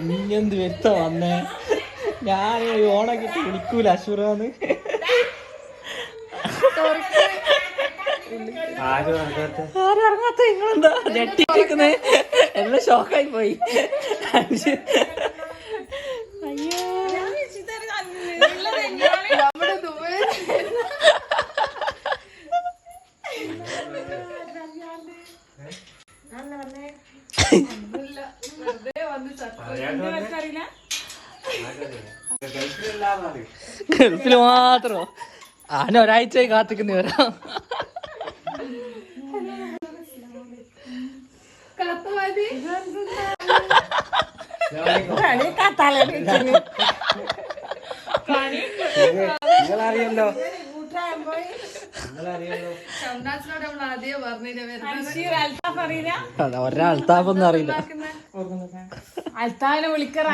എടുത്ത വന്നേ ഞാൻ ഓണക്കിട്ട് വിളിക്കൂല അശുറാന്ന് ആരും ഷോക്കായി പോയി അയ്യോ വെറുതെ വന്ന് ഗൾഫിൽ മാത്രോ. ആന ഒരാഴ്ചയായി കാത്തിക്കുന്നവരാ നിങ്ങളറിയല്ലോ. നിങ്ങളറിയല്ലോ. ഷംനാസിനോട് നമ്മൾ ആദ്യം പറഞ്ഞില്ല അതാ ഒരാൾ അൽത്താഫൊന്നും അറിയില്ല. അൽത്താനെ വിളിക്കറ.